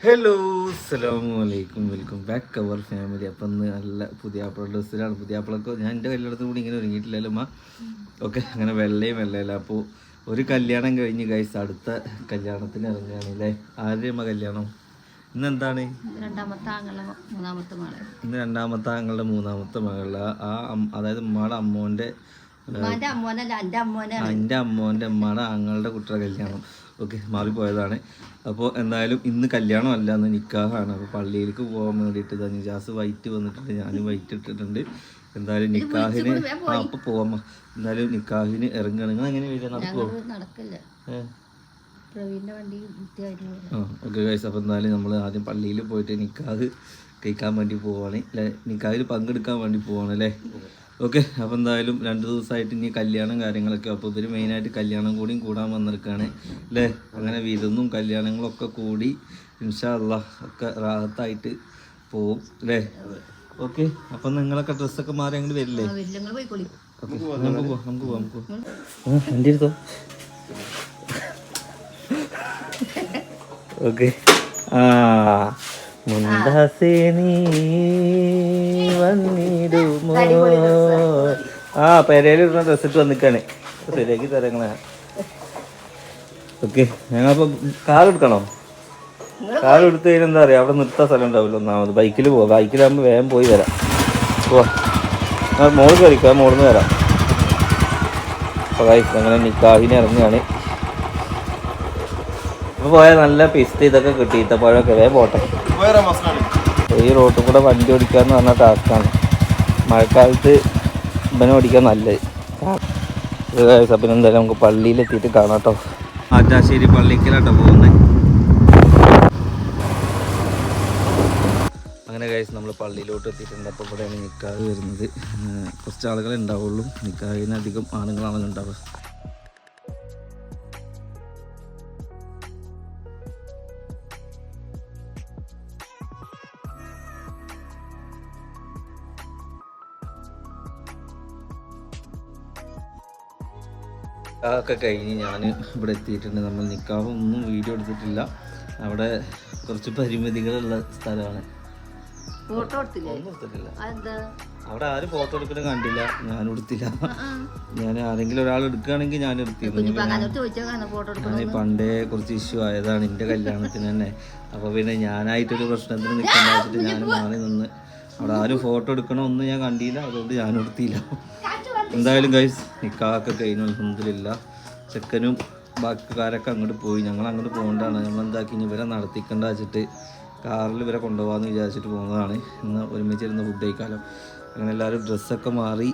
Hello അസ്സലാമലൈക്കും welcome back അവർ family അപ്പം ഇന്ന് നല്ല പുതിയ ഡ്രസ്സിലാണ് പുതിയ ആപ്പിളൊക്കെ ഞാൻ എന്റെ കല്യാണത്തിന് കൂടി ഇങ്ങനെ ഒരുങ്ങിയിട്ടില്ലല്ലോ അമ്മ ഓക്കെ അങ്ങനെ വെള്ളയും വെള്ളയില്ല അപ്പോൾ ഒരു കല്യാണം കഴിഞ്ഞ് കഴിച്ച് അടുത്ത കല്യാണത്തിന് ഇറങ്ങുകയാണ് അല്ലേ? ആരുടെ അമ്മ കല്യാണം? ഇന്ന് എന്താണ്? മകളെ. ഇന്ന് രണ്ടാമത്തെ ആങ്ങളുടെ മൂന്നാമത്തെ മകളുടെ ആ അതായത് ഉമ്മയുടെ അമ്മോന്റെ എന്റെ അമ്മോന്റെ അമ്മയുടെ ആങ്ങളുടെ കുട്ടിയുടെ കല്യാണം. ഓക്കെ മാറിപ്പോയതാണ് അപ്പോൾ എന്തായാലും ഇന്ന് കല്യാണം അല്ല എന്ന് നിക്കാഹാണ്. അപ്പോൾ പള്ളിയിലേക്ക് പോകാൻ വേണ്ടിയിട്ട് നിജാസ് വൈറ്റ് വന്നിട്ടുണ്ട്. ഞാനും വൈറ്റ് ഇട്ടിട്ടുണ്ട്. എന്തായാലും നിക്കാഹിന് ആ അപ്പോൾ പോവാം. എന്തായാലും നിക്കാഹിന് ഇറങ്ങണം നിങ്ങൾ എങ്ങനെ വരിക? നടക്കുമോ ആ ഓക്കെ ഗൈസ് അപ്പോൾ എന്തായാലും നമ്മൾ ആദ്യം പള്ളിയിൽ പോയിട്ട് നിക്കാഹ് കഴിക്കാൻ വേണ്ടി പോവാണ്. അല്ലേ? നിക്കാഹിൽ പങ്കെടുക്കാൻ വേണ്ടി പോവാണ് അല്ലേ? ഓക്കെ അപ്പോൾ എന്തായാലും രണ്ട് ദിവസമായിട്ട് ഇനി കല്യാണം കാര്യങ്ങളൊക്കെ അപ്പോൾ ഇവർ മെയിനായിട്ട് കല്യാണം കൂടിയും കൂടാൻ വന്നിരിക്കുകയാണ് അല്ലേ? അങ്ങനെ വിരുന്നും കല്യാണങ്ങളൊക്കെ കൂടി ഇൻഷാ അള്ളാഹ് ഒക്കെ റാഹത്തായിട്ട് പോവും. അല്ലേ? ഓക്കെ അപ്പം നിങ്ങളൊക്കെ ഡ്രസ്സൊക്കെ മാറി അങ്ങോട്ട് വരില്ലേ? നമുക്ക് പോവാം നമുക്ക് പോവാം നമുക്ക് പോവാം. എന്റെ അടുത്തോ ഓക്കെ. ആ മുന്തഹസേ നീ വന്നിടുമോ? ആ. പെരയിലിരുന്ന ഡ്രസ് ഇട്ട് വന്നിക്കാണ്. ശരിയാക്കി തരങ്ങളെ ഓക്കെ ഞങ്ങളപ്പോ കാർ എടുക്കണോ? കാർ എടുത്തു കഴിഞ്ഞാൽ എന്താ പറയാ അവിടെ നിർത്താൻ സ്ഥലം ഉണ്ടാവില്ല ഒന്നാമത്. ബൈക്കിൽ പോവാം. ബൈക്കിലാകുമ്പോൾ വേഗം പോയി വരാം. പോവാ. മോൾ കയറിക്കാം മോളിൽ നിന്ന് വരാം. അപ്പോൾ അങ്ങനെ നിക്കാഹിന് ഇറങ്ങുകയാണ്. ഇപ്പോൾ പോയാൽ നല്ല പിസ്ത ഇതൊക്കെ കിട്ടി ഈത്തപ്പഴമൊക്കെ വേ പോട്ടെ. ഈ റോട്ടിൽ കൂടെ വണ്ടി ഓടിക്കുക എന്ന് പറഞ്ഞ ടാസ്ക്കാണ് മഴക്കാലത്ത് ഇവനെ ഓടിക്കാൻ നല്ലത്. പിന്നെ എന്തായാലും നമുക്ക് പള്ളിയിലെത്തിയിട്ട് കാണാം കേട്ടോ. ആറ്റാശ്ശേരി പള്ളിക്കലാട്ടോ പോകുന്നത് അങ്ങനെ കഴിച്ച് നമ്മൾ പള്ളിയിലോട്ട് എത്തിയിട്ടുണ്ട്. അപ്പോൾ ഇവിടെയാണ് നിക്കാഹ് വരുന്നത്. കുറച്ച് ആളുകളെ ഉണ്ടാവുള്ളൂ. നിക്കാഹിന് അധികം ആണുങ്ങളാണ് ഉണ്ടാവുക. ഒക്കെ കഴിഞ്ഞ് ഞാൻ ഇവിടെ എത്തിയിട്ടുണ്ട്. നമ്മൾ നിക്കാഹും ഒന്നും വീഡിയോ എടുത്തിട്ടില്ല. അവിടെ കുറച്ച് പരിമിതികളുള്ള സ്ഥലമാണ്. ഫോട്ടോ എടുത്തിട്ടില്ല. അവിടെ ആരും ഫോട്ടോ എടുക്കുന്നത് കണ്ടില്ല. ഞാൻ എടുത്തില്ല. ഞാൻ ആരെങ്കിലും ഒരാൾ എടുക്കുകയാണെങ്കിൽ ഞാൻ എടുത്തിരുന്നു. എടുക്കണം പണ്ടേ കുറച്ച് ഇഷ്യൂ ആയതാണ് എന്റെ കല്യാണത്തിന് തന്നെ. അപ്പോൾ പിന്നെ ഞാനായിട്ടൊരു പ്രശ്നത്തിന് നിൽക്കണ്ട വെച്ചിട്ട് ഞാൻ മാറി നിന്ന് അവിടെ ആരും ഫോട്ടോ എടുക്കണമെന്ന് ഞാൻ കണ്ടില്ല. അതുകൊണ്ട് ഞാൻ എടുത്തില്ല. എന്തായാലും ഗൈസ് നിക്കാഹൊക്കെ കഴിഞ്ഞു അലഹമില്ല ചെക്കനും ബാക്കിക്കാരൊക്കെ അങ്ങോട്ട് പോയി. ഞങ്ങൾ അങ്ങോട്ട് പോകേണ്ടതാണ് നമ്മൾ എന്താക്കി? ഇനി ഇവരെ നടത്തിക്കണ്ട വെച്ചിട്ട് കാറിൽ ഇവരെ കൊണ്ടുപോകാമെന്ന് വിചാരിച്ചിട്ട് പോകുന്നതാണ് ഇന്ന് ഒരുമിച്ചിരുന്ന് ഫുഡ് കഴിക്കാലോ. അങ്ങനെ എല്ലാവരും ഡ്രസ്സൊക്കെ മാറി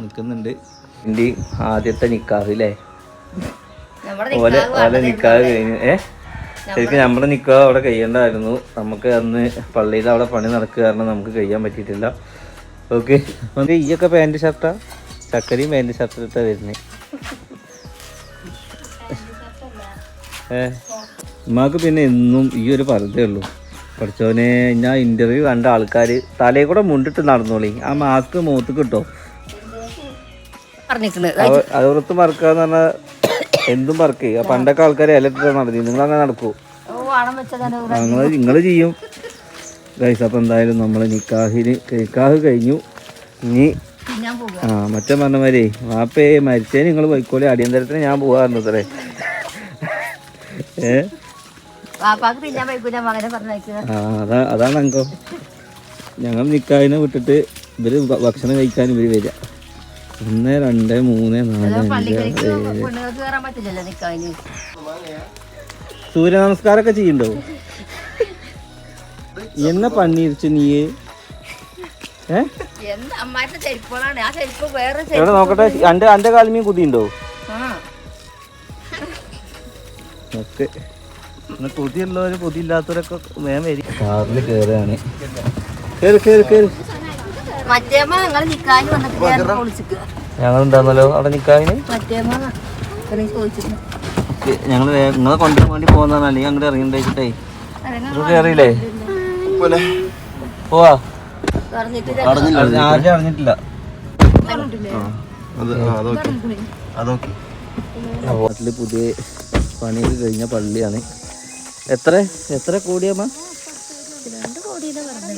നിൽക്കുന്നുണ്ട് എന്റെ ആദ്യത്തെ നിക്കാഹ് അല്ലേ ഓലെ ഓലെ നിക്കാഹ് കഴിഞ്ഞു. ഏ? ശരിക്കും നമ്മുടെ നിക്കാഹ് അവിടെ കഴിയണ്ടായിരുന്നു നമുക്ക് അന്ന് പള്ളിയിൽ അവിടെ പണി നടക്കുക കാരണം നമുക്ക് കഴിയാൻ പറ്റിയിട്ടില്ല. ഓക്കെ. നമുക്ക് ഈയൊക്കെ പാന്റ് ഷർട്ടാ ചക്കരയും പാന്റ് ഷർട്ട് ഇട്ടാ വരുന്നത് ഏ ഉമ്മാക്ക് പിന്നെ എന്നും ഈ ഒരു പരതേ ഉള്ളൂ. പഠിച്ചവനെ ഞാൻ ഇന്റർവ്യൂ കണ്ട ആൾക്കാർ തലയിൽ കൂടെ മുണ്ടിട്ട് നടന്നോളി. ആ മാസ്ക് മൂത്ത് കിട്ടോ? അതോർത്ത് മറക്കാന്ന് പറഞ്ഞാൽ എന്തും മറക്കേ. പണ്ടൊക്കെ ആൾക്കാർ ഇലക്ട്രിക് നടത്തി നിങ്ങൾ അങ്ങനെ നടക്കൂ? നിങ്ങൾ നിങ്ങൾ ചെയ്യും. ഗൈസ് അപ്പം എന്തായാലും നമ്മൾ നിക്കാഹിന് നിക്കാഹ് കഴിഞ്ഞു. ഇനി ആ മറ്റേ പറഞ്ഞ മാതിരി വാപ്പേ മരിച്ചേ നിങ്ങൾ പോയിക്കോളി. അടിയന്തരത്തിന് ഞാൻ പോവാറുണ്ട് ഏ? പറഞ്ഞയക്കുക ആ അതാണ് അങ്കോ ഞങ്ങൾ നിക്കാതിനെ വിട്ടിട്ട് ഇവർ ഭക്ഷണം കഴിക്കാൻ ഇവർ വരിക ഒന്ന് രണ്ട് മൂന്ന് നാല് അഞ്ച് സൂര്യ നമസ്കാരമൊക്കെ ചെയ്യണ്ടോ എന്ന പണിയിരിച്ചു നീ എവിടെ നോക്കട്ടെ? അന്റെ അന്റെ കാലിമീൻ കുതിയുണ്ടോ? കൊതിയുള്ളവര് കൊതിയില്ലാത്തവരൊക്കെ വേഗം വരി. കാറിൽ കയറുകയാണ് കേറ് കേറ് കേറ്. മറ്റേമ്മ ഞങ്ങൾ വന്നിട്ട് ഞാൻ വിളിച്ചിക്കുക ഞങ്ങൾ ഉണ്ടായിരുന്നല്ലോ അവിടെ ചോദിച്ചിട്ട്. ഞങ്ങൾ നിങ്ങളെ കൊണ്ടുവരാൻ വേണ്ടി പോകുന്നതാണ് അല്ലെങ്കിൽ അങ്ങോട്ട് ഇറങ്ങിണ്ടായിട്ടേ കയറിയില്ലേ പോവാ. അറിഞ്ഞിട്ടില്ല. പുതിയ പണിയൊക്കെ കഴിഞ്ഞ പള്ളിയാണ്. എത്ര? എത്ര കോടിയമ്മ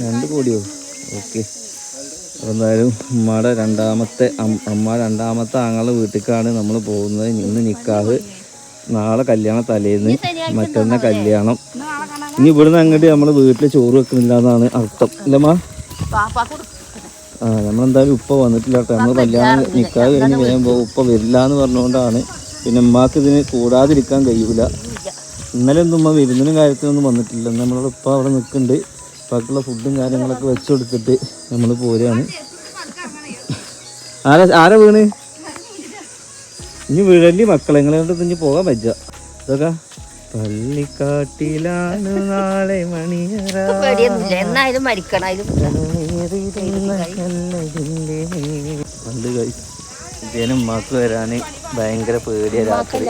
രണ്ട് കോടിയോ? ഓക്കെ. എന്തായാലും ഉമ്മയുടെ രണ്ടാമത്തെ അമ്മ രണ്ടാമത്തെ ആങ്ങളുടെ വീട്ടിലേക്കാണ് നമ്മൾ പോകുന്നത്. ഇന്ന് നിക്കാഹ്. നാളെ കല്യാണ തലേന്ന്. മറ്റന്ന കല്യാണം. ഇനി ഇവിടുന്ന് അങ്ങോട്ട് നമ്മൾ വീട്ടിൽ ചോറ് വെക്കുന്നില്ല എന്നാണ് അർത്ഥം. അല്ലമ്മ ആ നമ്മളെന്തായാലും ഉപ്പ വന്നിട്ടില്ല കേട്ടോ. നമ്മൾ കല്യാണം നിൽക്കാതെ കഴിഞ്ഞ് കഴിയുമ്പോൾ ഉപ്പ വരില്ല എന്ന് പറഞ്ഞുകൊണ്ടാണ് പിന്നെ ഉമ്മാക്ക് ഇതിന് കൂടാതിരിക്കാൻ കഴിയൂല. ഇന്നലെ ഒന്നും ഉമ്മ വിരുന്നിനും കാര്യത്തിനൊന്നും വന്നിട്ടില്ല. നമ്മളുടെ നമ്മളോട് ഉപ്പ അവിടെ നിൽക്കുന്നുണ്ട് ഉപ്പാക്കുള്ള ഫുഡും കാര്യങ്ങളൊക്കെ വെച്ച് കൊടുത്തിട്ട് നമ്മൾ പോരുകയാണ് ആരാ ആരാ വീണ്? ഇനി വീഴല്ലി മക്കളെ. നിങ്ങളെ കൊണ്ട് ഇനി പോകാൻ പറ്റുക ഇതൊക്കെ പള്ളിക്കാട്ടിലാണ് നാളെ മണിയറ. പേടിയൊന്നുമില്ല. എന്നായാലും മരിക്കണം അതിലും പണ്ട് ഇതേനും ഉമ്മാക്ക് വരാന് ഭയങ്കര പേടിയ രാത്രി.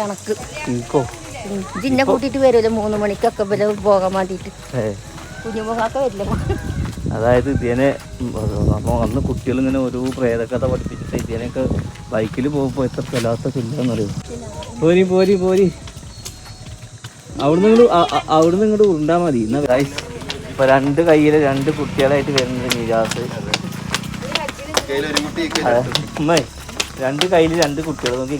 കൂട്ടിയിട്ട് വരുമല്ലോ മൂന്ന് മണിക്കൊക്കെ ഇവർ പോകാൻ വേണ്ടിട്ട് കുഞ്ഞുമുഖാക്ക വരില്ല? അതായത് ഇതിനെ അപ്പോൾ അന്ന് കുട്ടികൾ ഇങ്ങനെ ഒരു പ്രേതകഥ പഠിപ്പിച്ചിട്ട് ഇതിനൊക്കെ ബൈക്കിൽ പോകുമ്പോൾ എത്ര സ്ഥലത്തെ ചെല്ലാന്നറിയോ പോരി പോരി പോരി. അവിടുന്ന് ഇങ്ങോട്ട് അവിടുന്ന് ഇങ്ങോട്ട് ഉണ്ടാ മതി. ഗൈസ് ഇപ്പൊ രണ്ട് കയ്യിൽ രണ്ട് കുട്ടികളായിട്ട് വരുന്നത് നിരാസ് രണ്ട് കയ്യിൽ രണ്ട് കുട്ടികൾ നോക്കി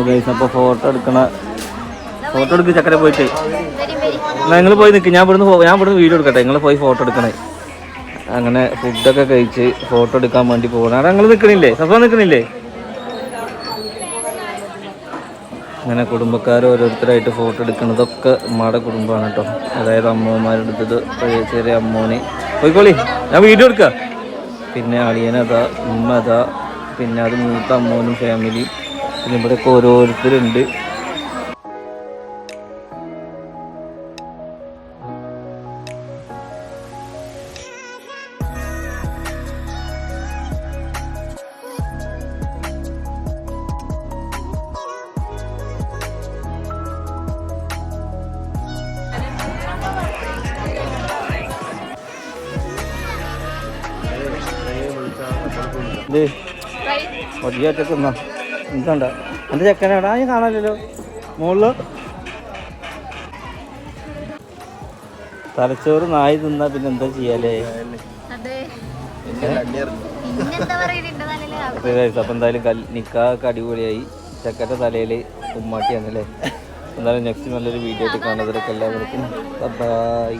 അപ്പോൾ ഗൈസ് അപ്പോൾ ഫോട്ടോ എടുക്കണ ഫോട്ടോ എടുക്ക് ചക്കര പോയിട്ട്. എന്നാ നിങ്ങൾ പോയി നിൽക്ക് ഞാൻ ഇവിടുന്ന് ഞാൻ ഇവിടുന്ന് വീഡിയോ എടുക്കട്ടെ. നിങ്ങൾ പോയി ഫോട്ടോ എടുക്കണേ. അങ്ങനെ ഫുഡൊക്കെ കഴിച്ച് ഫോട്ടോ എടുക്കാൻ വേണ്ടി പോകണം അവിടെ നിങ്ങൾ നിൽക്കണില്ലേ സഫ നിൽക്കണില്ലേ അങ്ങനെ കുടുംബക്കാർ ഓരോരുത്തരായിട്ട് ഫോട്ടോ എടുക്കുന്നതൊക്കെ ഉമ്മയുടെ കുടുംബമാണ് കേട്ടോ അതായത് അമ്മമാരെടുത്തത് ചെറിയ അമ്മോനെ. പോയിക്കോളി. ഞാൻ വീഡിയോ എടുക്കുക പിന്നെ അളിയനതാ ഉമ്മ അതാ പിന്നെ അത് മൂത്ത അമ്മോനും ഫാമിലി പിന്നെ ഇവിടെയൊക്കെ ഓരോരുത്തരുണ്ട്. ഇത് ഒടിയാറ്റൊക്കെ എന്നാ എന്താണ്ട എന്റെ ചെക്കനാടാ ഞാൻ കാണാനില്ലല്ലോ. മുകളിൽ തലച്ചോറ് നായി തിന്നാ പിന്നെ എന്താ ചെയ്യാലേ? അപ്പം എന്തായാലും നിക്കാക്ക് അടിപൊളിയായി. ചെക്കന്റെ തലയിൽ ഉമ്മാട്ടിയാണല്ലേ? എന്തായാലും നെക്സ്റ്റ് നല്ലൊരു വീഡിയോ ആയിട്ട് കാണുന്നവരൊക്കെ എല്ലാവർക്കും. ബൈ